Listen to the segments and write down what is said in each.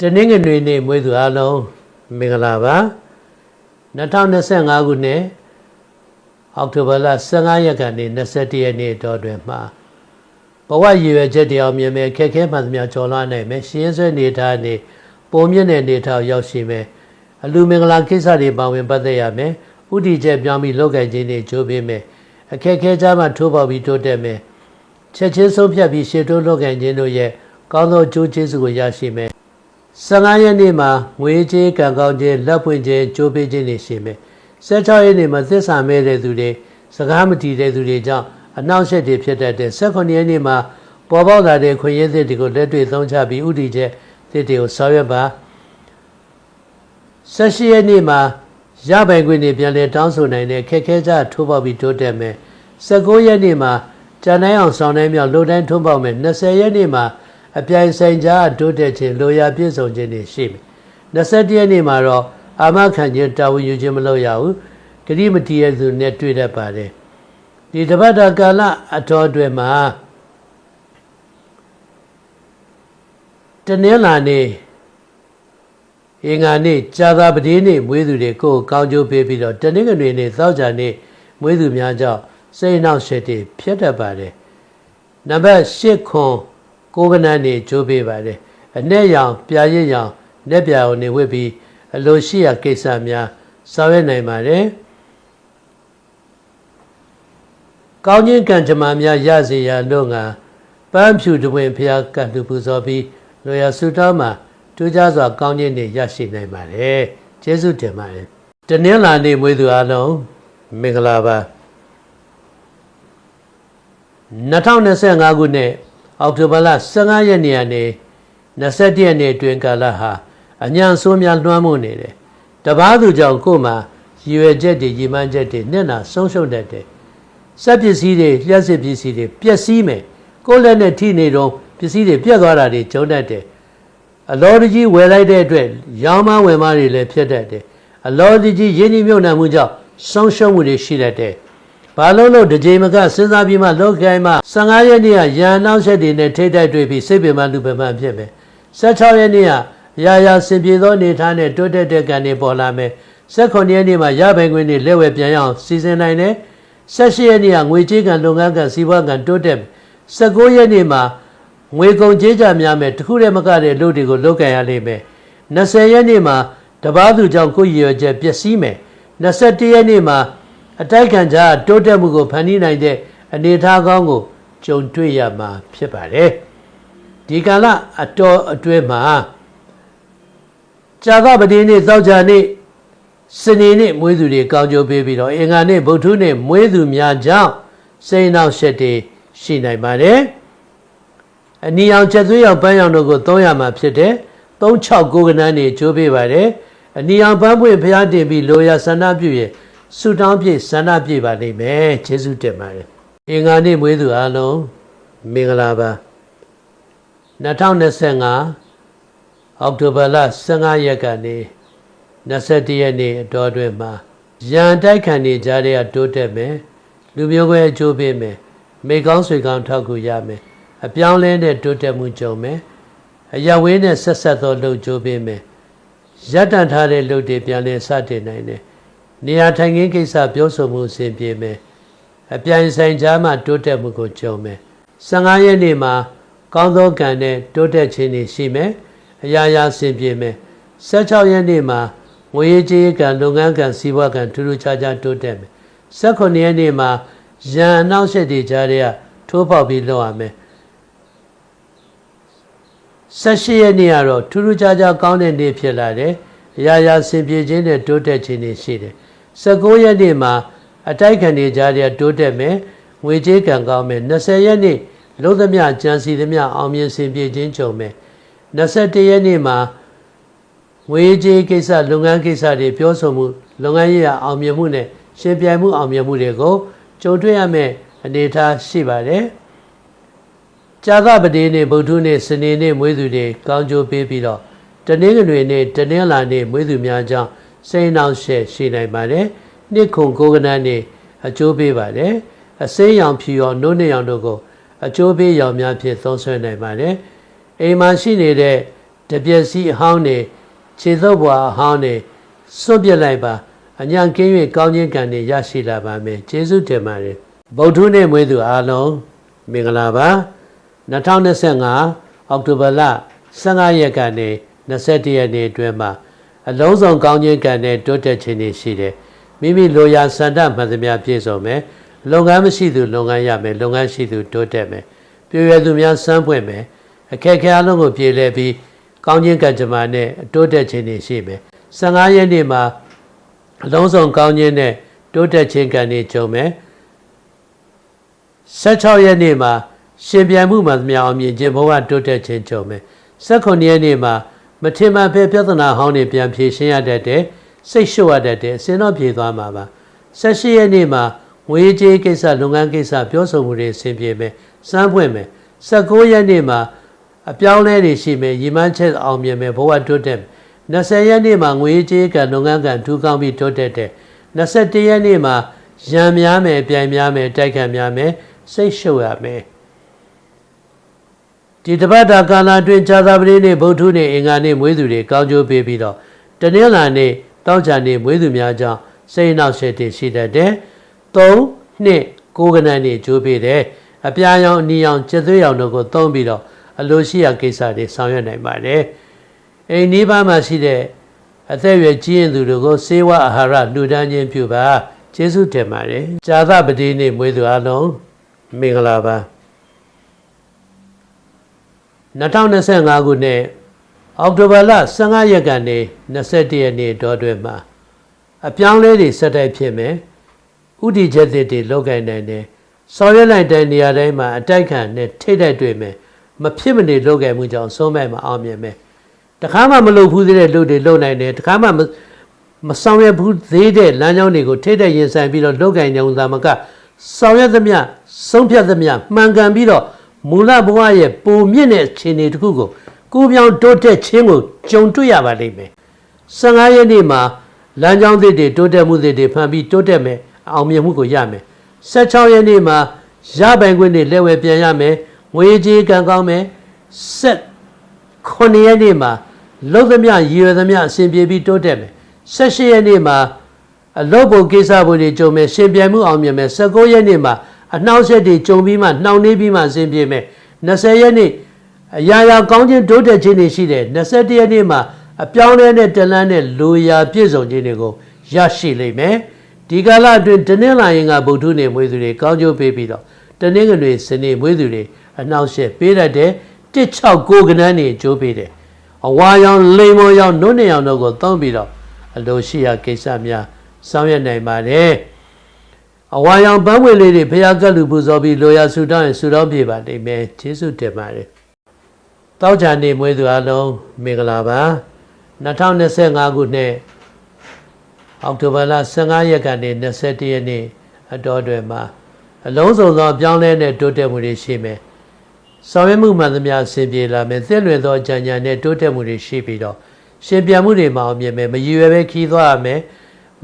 တနင်္ဂနွေနေ့မွေးသူအားလုံးမင်္ဂလာပါ2025ခုနှစ်အောက်တိုဘာလ15ရက်ကနေ21ရက်နေ့တော်တွင်မှာဘဝရည်ရွယ်ချက်တရားမြင်မဲ့ခက်ခဲမှန်သမျှကျော်လွှားနိုင်မယ်ရှင်းဆွဲနေထားနေပုံမြင့်တဲ့နေထားရောက်ရှိမယ်အလူမင်္ဂလာကိစ္စတွေပါဝင်ပတ်သက်ရမယ်ဥတီချက်ပြောင်းပြီးလောက်ကင်ခြင်းတွေကြိုးပေးမယ် အခက်ခဲကြမှာထိုးပေါက်ပြီးတိုးတက်မယ်ချက်ချင်းဆုံးဖြတ်ပြီးရှေ့တိုးလောက်ကင်ခြင်းတို့ရဲ့ကောင်းသောအကျိုးကျေးဇူးကိုရရှိမယ်15ရက်နေ့မှာငွေကြေးကံကောင်းခြင်းလက်ပွင့်ခြင်းကြိုးပေးခြင်းတွေရှိမယ်16ရက်နေ့မှာသစ္စာမဲ့တဲ့သူတွေစကားမတီးတဲ့သူတွေကြောင့်အနောက်ရှက်တွေဖြစ်တတ်တဲ့18ရက်နေ့မှာပေါ်ပေါက်လာတဲ့ခွင့်ရသစ်တွေကိုလက်တွေ့သုံးချပြီးဥတီချက်သစ်တွေကိုဆောင်ရွက်ပါ18ရက်နေ့မှာ ရပိုင်ခွင့်တွေပြန်လည်တောင်းဆိုနိုင်တဲ့ခက်ခဲကြထိုးပေါက်ပြီးတိုးတက်မယ်19ရက်နေ့မှာကြံနိုင်အောင်ဆောင်နိုင်မြောက်လိုတိုင်းထုံးပေါက်မယ်20ရက်နေ့မှာအပြိုင်ဆိုင်ကြားတိုးတက်ခြင်းလိုရာပြည့်စုံခြင်းတွေရှိမယ်21ရက်နေ့မှာတော့အာမခံခြင်းတာဝန်ယူခြင်းမလုပ်ရဘူးဂရိမတီရဲ့သူနဲ့တွေ့တတ်ပါတယ်ဒီတပတ်တာကာလအတော်အတွင်းမှာတနင်္လာနေ့ အင်္ဂါနေ့ကြာသာပတိနေ့မွေးသူတွေကိုယ်ကောင်းကျိုးပေးပြီးတော့တနင်္ဂနွေနေ့သောကြာနေ့မွေးသူများကြောင့်စိတ်နှောက်ရှက်တွေဖြစ်တတ်ပါတယ်နံပါတ်၈ခွန်ကိုးကနန်းနေကြိုးပေးပါတယ်အ내ရောင်ပြာရစ်ရောင်လက်ပြာကိုနေဝစ်ပြီးအလိုရှိရာကိစ္စများဆောင်ရွက်နိုင်ပါတယ်ကောင်းခြင်းကံကြမ္မာများရစေရလို့ငါပန်းဖြူတဝင်ဖျားကတ်လူပူဇော်ပြီးလိုရာဆုတောင်းမှာ ထူးခြားစွာကောင်းခြင်းတွေရရှိနိုင်ပါတယ်ကျေးဇူးတင်ပါတယ်တနင်္လာနေ့မွေးသူအားလုံးမင်္ဂလာပါ2025ခုနှစ်အောက်တိုဘာလ15ရက်နေ့ကနေ21ရက်နေ့အတွင်းကာလဟာအညံဆိုးများလွှမ်းမိုးနေတယ်တပားသူကြောင့်ကိုယ်မှာရည်ရွယ်ချက်တွေရည်မှန်းချက်တွေနဲ့နာဆုံးရှုံးတတ်တယ်စက်ပစ္စည်းတွေလျှက်စစ်ပစ္စည်းတွေပျက်စီးမယ်ကိုယ်လက်နဲ့ထိနေတော့ပစ္စည်းတွေပြတ်သွားတာတွေကျုံတတ်တယ် အလောတကြီးဝယ်လိုက်တဲ့အတွက်ရောင်းမဝယ်မတွေလည်းဖြစ်တတ်တယ်အလောတကြီးရင်းနှီးမြှုပ်နှံမှုကြောင့်ဆုံးရှုံးမှုတွေရှိတတ်တယ်ဘာလို့လို့ဒီချိန်မကစဉ်းစားပြီးမှလောက်ကိုင်းမှ15ရက်နေ့ကရန်နောက်ဆက်တွေနဲ့ထိတ်တိုက်တွေ့ပြီးစိတ်ပင်ပန်းလူပင်ပန်းဖြစ်မယ်16ရက်နေ့ကရာရာစင်ပြေသောအနေထားနဲ့တိုးတက်တဲ့ကံတွေပေါ်လာမယ်18ရက်နေ့မှာရပိုင်ခွင့်တွေလက်ဝဲပြန်ရအောင်စီစဉ်နိုင်တယ်18ရက်နေ့ကငွေကြေးကံလုပ်ငန်းကံစီးပွားကံတိုးတက်19ရက်နေ့မှာ ငွေကုန်ကြေးကြများမယ်တခုတည်းမကတဲ့လူတွေကိုလုပ်ကံရလိမ့်မယ်20ရက်နေ့မှာတပားသူကြောင့်ကိုယ်ရည်ရွယ်ချက်ပျက်စီးမယ်21ရက်နေ့မှာအတိုက်ခံကြတိုးတက်မှုကိုဖန်တီးနိုင်တဲ့အနေအထားကောင်းကိုကြုံတွေ့ရမှာဖြစ်ပါတယ်ဒီကာလအတော်အတွင်းမှာကြာသပတိနေ့သောကြာနေ့စနေနေ့မွေးသူတွေကောင်းကြိုးပေးပြီးတော့အင်္ဂါနေ့ဗုဒ္ဓနေ့မွေးသူများကြောင့်စိတ်နှောက်ရှက်တွေရှိနိုင်ပါတယ် အနီအောင်ချက်သွေးရောက်ပန်းရောင်တို့ကိုသုံးရမှာဖြစ်တယ်369ကနန်းနေကြိုးပေးပါတယ်အနီအောင်ပန်းပွင့်ဖျားတင်ပြီးလိုရာဆန္ဒပြုရဲ့ဆုတောင်းပြည့်ဆန္ဒပြည့်ပါလိမ့်မယ်ကျေးဇူးတင်ပါတယ်အင်္ဂါနေ့မွေးသူအားလုံးမင်္ဂလာပါ2025အောက်တိုဘာလ15ရက်ကနေ21ရက်နေ့အတော်အတွင်းမှာရန်တိုက်ခံနေကြတဲ့တိုးတက်မယ်လူမျိုးပဲအကျိုးပေးမယ်မိကောင်းဆွေကောင်းထောက်ကူရမယ် အပြောင်းလဲတဲ့တိုးတက်မှုကြုံမယ်အရဝင်းနဲ့ဆက်ဆက်သောလှုပ်ကြိုးပေးမယ်ရပ်တန့်ထားတဲ့လှုပ်တွေပြန်လည်စတင်နိုင်တယ်နေရာထိုင်ခင်းကိစ္စပြောဆိုမှုအဆင်ပြေမယ်အပြိုင်ဆိုင်ကြားမှာတိုးတက်မှုကိုကြုံမယ်15ရက်နေ့မှာကောင်းသောကံနဲ့တိုးတက်ခြင်းတွေရှိမယ်အရာရာအဆင်ပြေမယ်16ရက်နေ့မှာငွေကြေးကံလုပ်ငန်းကံစီးပွားကံထူးထူးခြားခြားတိုးတက်မယ်18ရက်နေ့မှာရန်အနောက်ဆက်တွေကြားတဲ့ထိုးပေါက်ပြီးလောက်ရမယ် 18ရက်နေ့ကတော့ထူးထူးခြားခြားကောင်းတဲ့နေ့ဖြစ်လာတယ်အရာရာအဆင်ပြေခြင်းနဲ့တိုးတက်ခြင်းတွေရှိတယ်19ရက်နေ့မှာအတိုက်ခံနေကြတဲ့တိုးတက်မယ်ငွေကြေးကံကောင်းမယ်20ရက်နေ့လုံးသမျှကြံစီသမျှအောင်မြင်စင်ပြေခြင်းကြုံမယ်21ရက်နေ့မှာငွေကြေးကိစ္စလုပ်ငန်းကိစ္စတွေပြောဆိုမှုလုပ်ငန်းရေးရာအောင်မြင်မှုနဲ့ရှင်ပြိုင်မှုအောင်မြင်မှုတွေကိုကြုံတွေ့ရမယ့်အနေအထားရှိပါတယ် ကြာသပတေးနေ့ဗုဒ္ဓနေ့စနေနေ့မွေးသူတွေကောင်းကျိုးပေးပြီးတော့တနင်္ဂနွေနေ့တနင်္လာနေ့မွေးသူများကြောင့်စိတ်နှောင့်ယှက်ရှိနိုင်ပါတယ်နှစ်ခုကိုကနန်းနေ့အကျိုးပေးပါတယ်အစိမ်းရောင်ဖြူရောင်နို့နှစ်ရောင်တို့ကိုအကျိုးပေးရောင်များဖြင့်သုံးဆွဲနိုင်ပါတယ်အိမ်မှာရှိနေတဲ့တပြက်စီအဟောင်းတွေခြေသုပ်ဘွာအဟောင်းတွေစွန့်ပစ်လိုက်ပါအညံကင်း၍ကောင်းခြင်းကံတွေရရှိလာပါမယ်ကျေးဇူးတင်ပါတယ်ဗုဒ္ဓနေ့မွေးသူအားလုံးမင်္ဂလာပါ 2025အောက်တိုဘာလ15ရက်ကနေ21ရက်နေ့အတွင်းမှာအလုံးစုံကောင်းခြင်းကံနဲ့တိုးတက်ခြင်းတွေရှိတယ်မိမိလိုရာစန္ဒမှန်သမျှပြည့်စုံမယ်လုပ်ငန်းမရှိသူလုပ်ငန်းရမယ်လုပ်ငန်းရှိသူတိုးတက်မယ်ပြည့်ရသူများစမ်းပွင့်မယ်အခက်အခဲအလုံးကိုပြေလည်ပြီးကောင်းခြင်းကံကြမ္မာနဲ့တိုးတက်ခြင်းတွေရှိမယ်15ရက်နေ့မှာအလုံးစုံကောင်းခြင်းနဲ့တိုးတက်ခြင်းကံတွေကြုံမယ်16ရက်နေ့မှာ ရှင်ပြန်မှုမှန်သမျှအောင်မြင်ခြင်းဘဝတိုးတက်ခြင်းကြုံမယ်18ရက်နေ့မှာမထင်မှန်ဖဲပြဿနာဟောင်းတွေပြန်ဖြေရှင်းရတတ်တယ်စိတ်ရှုပ်ရတတ်တယ်အစင်းတော့ပြေသွားမှာပါ18ရက်နေ့မှာငွေကြေးကိစ္စလုပ်ငန်းကိစ္စပြောဆိုမှုတွေအဆင်ပြေမယ်စမ်းဖွင့်မယ်19ရက်နေ့မှာအပြောင်းလဲတွေရှိမယ်ရည်မှန်းချက်အောင်မြင်မယ်ဘဝတိုးတက်မယ်20ရက်နေ့မှာငွေကြေးကလုပ်ငန်းကထူကောင်းပြီးတိုးတက်တယ်21ရက်နေ့မှာရံများမယ်ပြိုင်များမယ်တိုက်ခတ်များမယ်စိတ်ရှုပ်ရမယ် ဒီတပတ်တာကာလအတွင်းဇာတာပတိနေ့ဗုဒ္ဓနေ့အင်္ဂါနေ့မွေးသူတွေကောင်းကျိုးပေးပြီးတော့တနင်္လာနေ့တောက်ချာနေ့မွေးသူများကြောင့်စိတ်နောက်ဆက်တည်ရှိတတ်တယ်3နှစ်9ကနန်းနေ့ကျိုးပေးတယ်အပြာရောင်အနီရောင်ကျက်သွေးရောင်တို့ကိုသုံးပြီးတော့အလိုရှိရာကိစ္စတွေဆောင်ရွက်နိုင်ပါတယ်အိမ်နီးပါးမှာရှိတဲ့အသက်အရွယ်ကြီးရင်သူတွေကိုစေဝအာဟာရလှူဒန်းခြင်းပြုပါကျေးဇူးတင်ပါတယ်ဇာသပတိနေ့မွေးသူအလုံးမင်္ဂလာပါ 2025ခုနှစ်အောက်တိုဘာလ15ရက်ကနေ21ရက်နေ့တောတွင်မှာအပြောင်းလဲတွေစက်တိုက်ဖြစ်မယ်ဥတီချက်တွေတွေလောက်ကင်နိုင်တယ်ဆောင်ရွက်လိုက်တဲ့နေရာတိုင်းမှာအတိုက်ခံနဲ့ထိတ်တိုက်တွေ့မယ်မဖြစ်မနေလောက်ကင်မှုကြောင့်ဆုံးမဲ့မှာအောင်မြင်မယ်တခါမှမလုပ်ဘူးသေးတဲ့လူတွေလုပ်နိုင်တယ်တခါမှမဆောင်ရွက်ဘူးသေးတဲ့လမ်းကြောင်းတွေကိုထိတ်တိုက်ရင်ဆိုင်ပြီးတော့လောက်ကင်နေုံသာမကဆောင်ရွက်သမျှဆုံးဖြတ်သမျှမှန်ကန်ပြီးတော့ မူလဘဝရဲ့ပုံမြင့်တဲ့ခြေနေတစ်ခုကိုကိုပြောင်းတိုးတက်ခြင်းကိုကြုံတွေ့ရပါလိမ့်မယ်15ရက်နေ့မှာလမ်းကြောင်းသစ်တွေတိုးတက်မှုသစ်တွေဖန်ပြီးတိုးတက်မယ်အောင်မြင်မှုကိုရမယ်16ရက်နေ့မှာရပိုင်ခွင့်တွေလက်ဝဲပြန်ရမယ်ငွေကြေးကံကောင်းမယ်ဆက်9ရက်နေ့မှာလုံးသမျှရည်ရွယ်သမျှအစဉ်ပြေပြီးတိုးတက်မယ်18ရက်နေ့မှာအလုပ်ဖို့ကိစ္စဖို့တွေကြုံမယ်ရှင်ပြိုင်မှုအောင်မြင်မယ်19ရက်နေ့မှာ အနှောက်အယှက်တွေကြုံပြီးမှနှောင့်နှေးပြီးမှအစဉ်ပြေမယ်20ရက်နေ့အရာရာကောင်းခြင်းတိုးတက်ခြင်းတွေရှိတယ်21ရက်နေ့မှာအပြောင်းလဲတဲ့တလန်းနဲ့လူရာပြည့်စုံခြင်းတွေကိုရရှိလိမ့်မယ်ဒီကာလအတွင်းတနင်္လာရင်ကဗုဒ္ဓနေမွေးသူတွေကောင်းကျိုးပေးပြီးတော့တနင်္ဂနွေစနေမွေးသူတွေအနှောက်အယှက်ပေးတတ်တယ်169ကနန်းနေကျိုးပေးတယ်အဝါရောင်လိမ်မော်ရောင်နုနေရောင်တို့ကိုသုံးပြီးတော့အလိုရှိရာကိစ္စများဆောင်ရွက်နိုင်ပါတယ် အဝါရောင်ပန်းဝင်လေးတွေဖျားကပ်လူပူဇော်ပြီးလိုရာဆူတောင်းရင်ဆူတောင်းပြပါလိမ့်မယ်ကျေးဇူးတင်ပါတယ်တောက်ချာနေမွေးသူအလုံးမင်္ဂလာပါ2025ခုနှစ်အောက်တိုဘာလ15ရက်ကနေ21ရက်နေ့အတော်တွင်မှာအလုံးစုံသောပြောင်းလဲတဲ့တိုးတက်မှုတွေရှိမယ်ဆောင်ရွက်မှုမှန်သမျှအဆင်ပြေလာမယ်သင့်လွင်သောအကြံဉာဏ်နဲ့တိုးတက်မှုတွေရှိပြီးတော့ရှင်ပြန်မှုတွေမှာအောင်မြင်မယ်မရည်ရွယ်ပဲခီးသွားရမယ်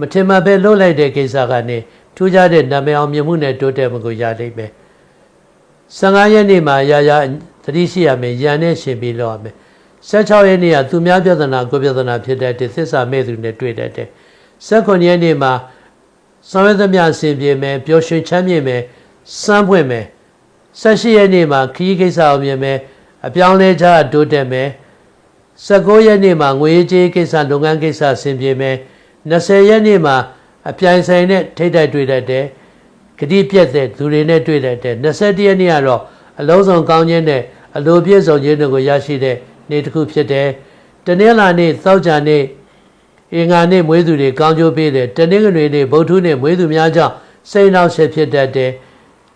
မထင်မှပဲလှုပ်လိုက်တဲ့ကိစ္စကနေ ထူးခြားတဲ့နာမည်အောင်မြင်မှုနဲ့တိုးတက်မှုကိုရလိမ့်မယ်15ရက်နေ့မှာရာရာသတိရှိရမယ်ရန်နဲ့ရှင်ပြီးလောက်ရမယ်16ရက်နေ့ကသူများပြဿနာကိုပြဿနာဖြစ်တဲ့သစ္စာမဲ့သူနဲ့တွေ့တတ်တယ်19ရက်နေ့မှာဆောင်ရွက်သမျှအစဉ်ပြေမယ်ပျော်ရွှင်ချမ်းမြေ့မယ်စမ်းပွင့်မယ်18ရက်နေ့မှာခရီးကိစ္စအောင်မြင်မယ်အပြောင်းလဲချတိုးတက်မယ်19ရက်နေ့မှာငွေကြေးကိစ္စလုပ်ငန်းကိစ္စအစဉ်ပြေမယ်20ရက်နေ့မှာ အပြိုင်ဆိုင်နဲ့ထိတ်တိုက်တွေ့တတ်တယ်ဂတိပြက်တဲ့သူတွေနဲ့တွေ့တတ်တယ်21ရက်နေ့ကတော့အလုံးစုံကောင်းခြင်းနဲ့အလိုပြည့်စုံခြင်းတို့ကိုရရှိတဲ့နေ့တစ်ခုဖြစ်တယ်တနင်္လာနေ့သောကြာနေ့အင်္ဂါနေ့မွေးသူတွေကောင်းကျိုးပေးတယ်တနင်္ဂနွေနေ့ဗုဒ္ဓနေ့မွေးသူများကြောင့်စိတ်နှောက်ရှက်ဖြစ်တတ်တယ်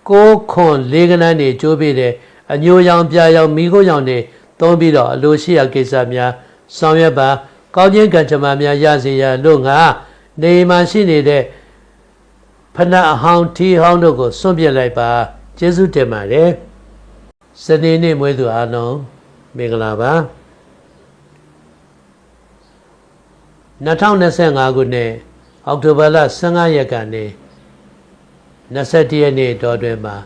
ကိုးခွန်လေးကနန်းတွေကျိုးပေးတယ်အညိုရောင်ပြာရောင်မိခိုးရောင်တွေသုံးပြီးတော့အလိုရှိရာကိစ္စများဆောင်ရွက်ပါကောင်းခြင်းကံကြမ္မာများရစေရလို့ငါ နေမှာရှိနေတဲ့ဖဏအဟောင်းထီဟောင်းတို့ကိုစွန့်ပစ်လိုက်ပါကျေးဇူးတင်ပါတယ်စနေနေ့မွေးသူအားလုံးမင်္ဂလာပါ2025ခုနှစ်အောက်တိုဘာလ15ရက်ကနေ21 21ရက်နေ့တော်တွင်မှာ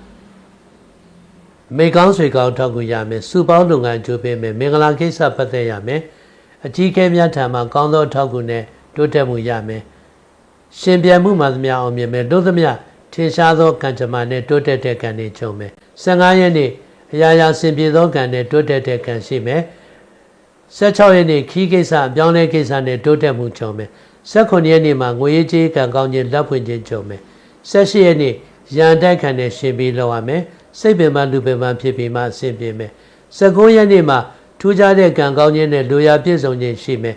မေကောင်းဆွေကောင်းထောက်ကူရမယ်စူပေါင်းလုပ်ငန်းကြိုးပေးမယ်မင်္ဂလာကိစ္စပတ်သက်ရမယ်အကြီးအကဲများထံမှကောင်းသောထောက်ကူနဲ့တိုးတက်မှုရမယ် ရှင်ပြန်မှုမှသမျှအောင်မြင်မယ်တို့သမျှထင်ရှားသောကံကြမ္မာနဲ့တိုးတက်တဲ့ကံတွေကြုံမယ်15ရက်နေ့အရာရာဆင်ပြေသောကံနဲ့တိုးတက်တဲ့ကံရှိမယ်16ရက်နေ့ခီးကိစ္စအပြောင်းလဲကိစ္စနဲ့တိုးတက်မှုကြုံမယ်18ရက်နေ့မှာငွေရေးကြေးကံကောင်းခြင်းလက်ဖွင့်ခြင်းကြုံမယ်18ရက်နေ့ရန်တိုက်ခံနဲ့ရှင်ပြီးလောက်ရမယ်စိတ်ပင်ပန်းလူပင်ပန်းဖြစ်ပြီးမှအဆင်ပြေမယ်19ရက်နေ့မှာထူးခြားတဲ့ကံကောင်းခြင်းနဲ့လူရပြည့်စုံခြင်းရှိမယ်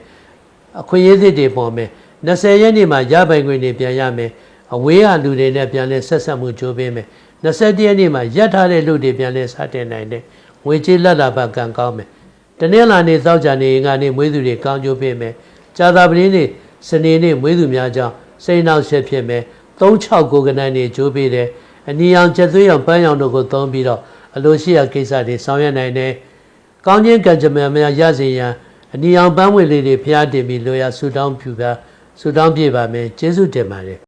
အခွင့်အရေးသစ်တွေပေါ်မယ် 20ရက်နေ့မှာရပိုင်ခွင့်တွေပြန်ရမယ်အဝေးကလူတွေနဲ့ပြန်လဲဆက်ဆက်မှုကြိုးပေးမယ်21ရက်နေ့မှာရက်ထားတဲ့လူတွေပြန်လဲစတင်နိုင်တယ်ငွေကြေးလက်လာပတ်ကံကောင်းမယ်တနင်္လာနေ့သောကြာနေ့ငါနေ့မွေးသူတွေကောင်းကျိုးပေးမယ်။ကြာသာပတေးနေ့စနေနေ့မွေးသူများကြောင့်စိတ်နှောက်ရှက်ဖြစ်မယ်။36ကိုကနန်းနေ့ကျိုးပေးတယ်။အနီရောင်ချက်သွေးရောင်ပန်းရောင်တို့ကိုသုံးပြီးတော့အလိုရှိရာကိစ္စတွေဆောင်ရွက်နိုင်တယ်။ကောင်းခြင်းကံကြမ္မာများရစေရန်အနီရောင်ပန်းဝင်လေးတွေဖျားတင်ပြီးလိုရာဆူတောင်းပြုပါ ဆူတောင်းပြပါမယ်။ကျေးဇူးတင်ပါတယ်